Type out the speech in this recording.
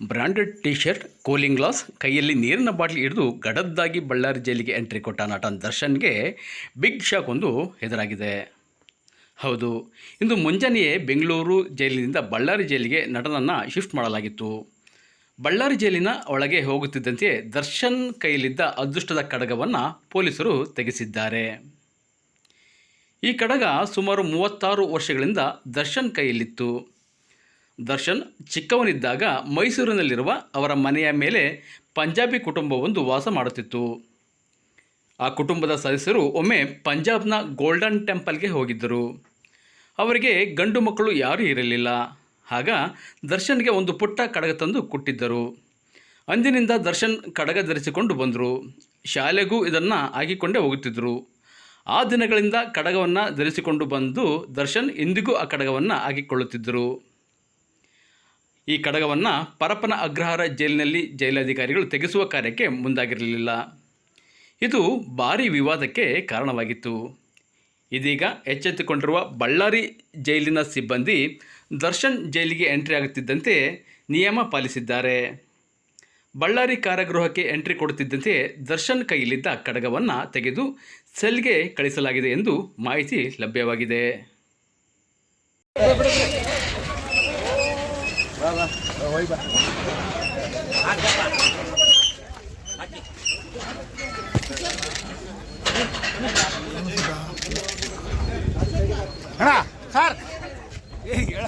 Branded T shirt cooling glass, ಕೈಯಲ್ಲಿ ನೀರಿನ bottle ಹಿಡಿದು ಗಡದ್ದಾಗಿ ಬಳ್ಳಾರಿ ಜೈಲಿಗೆ ಎಂಟ್ರಿ ಕೊಟ್ಟ ನಟ ದರ್ಶನ್ಗೆ ಬಿಗ್ ಶಾಕ್ ಒಂದು ಎದುರಾಗಿದೆ. ಹೌದು, ಇಂದು ಮುಂಜಾನೆಯೇ ಬೆಂಗಳೂರು ಜೈಲಿನಿಂದ ಬಳ್ಳಾರಿ ಜೈಲಿಗೆ ನಟನನ್ನು ಶಿಫ್ಟ್ ಮಾಡಲಾಗಿತ್ತು. ಬಳ್ಳಾರಿ ಜೈಲಿನ ಒಳಗೆ ಹೋಗುತ್ತಿದ್ದಂತೆ ದರ್ಶನ್ ಕೈಯಲ್ಲಿದ್ದ ಅದೃಷ್ಟದ ಕಡಗವನ್ನು ಪೊಲೀಸರು ತೆಗೆಸಿದ್ದಾರೆ. ಈ ಕಡಗ ಸುಮಾರು ಮೂವತ್ತಾರು ವರ್ಷಗಳಿಂದ ದರ್ಶನ್ ಕೈಯಲ್ಲಿತ್ತು. ದರ್ಶನ್ ಚಿಕ್ಕವನಿದ್ದಾಗ ಮೈಸೂರಿನಲ್ಲಿರುವ ಅವರ ಮನೆಯ ಮೇಲೆ ಪಂಜಾಬಿ ಕುಟುಂಬವೊಂದು ವಾಸ ಮಾಡುತ್ತಿತ್ತು. ಆ ಕುಟುಂಬದ ಸದಸ್ಯರು ಒಮ್ಮೆ ಪಂಜಾಬ್ನ ಗೋಲ್ಡನ್ ಟೆಂಪಲ್ಗೆ ಹೋಗಿದ್ದರು. ಅವರಿಗೆ ಗಂಡು ಮಕ್ಕಳು ಯಾರೂ ಇರಲಿಲ್ಲ. ಆಗ ದರ್ಶನ್ಗೆ ಒಂದು ಪುಟ್ಟ ಕಡಗ ತಂದು ಕೊಟ್ಟಿದ್ದರು. ಅಂದಿನಿಂದ ದರ್ಶನ್ ಕಡಗ ಧರಿಸಿಕೊಂಡು ಬಂದರು. ಶಾಲೆಗೂ ಇದನ್ನು ಹಾಕಿಕೊಂಡೇ ಹೋಗುತ್ತಿದ್ದರು ಆ ದಿನಗಳಿಂದ ಕಡಗವನ್ನು ಧರಿಸಿಕೊಂಡು ಬಂದು ದರ್ಶನ್ ಇಂದಿಗೂ ಆ ಕಡಗವನ್ನು ಹಾಕಿಕೊಳ್ಳುತ್ತಿದ್ದರು ಈ ಕಡಗವನ್ನು ಪರಪ್ಪನ ಅಗ್ರಹಾರ ಜೈಲಿನಲ್ಲಿ ಜೈಲಾಧಿಕಾರಿಗಳು ತೆಗೆಸುವ ಕಾರ್ಯಕ್ಕೆ ಮುಂದಾಗಿರಲಿಲ್ಲ. ಇದು ಭಾರಿ ವಿವಾದಕ್ಕೆ ಕಾರಣವಾಗಿತ್ತು. ಇದೀಗ ಎಚ್ಚೆತ್ತುಕೊಂಡಿರುವ ಬಳ್ಳಾರಿ ಜೈಲಿನ ಸಿಬ್ಬಂದಿ ದರ್ಶನ್ ಜೈಲಿಗೆ ಎಂಟ್ರಿ ಆಗುತ್ತಿದ್ದಂತೆ ನಿಯಮ ಪಾಲಿಸಿದ್ದಾರೆ. ಬಳ್ಳಾರಿ ಕಾರಾಗೃಹಕ್ಕೆ ಎಂಟ್ರಿ ಕೊಡುತ್ತಿದ್ದಂತೆ ದರ್ಶನ್ ಕೈಯಲ್ಲಿದ್ದ ಕಡಗವನ್ನು ತೆಗೆದು ಸೆಲ್ಗೆ ಕಳಿಸಲಾಗಿದೆ ಎಂದು ಮಾಹಿತಿ ಲಭ್ಯವಾಗಿದೆ. ಅಣ್ಣ ಸರ್. ಹೇಳ.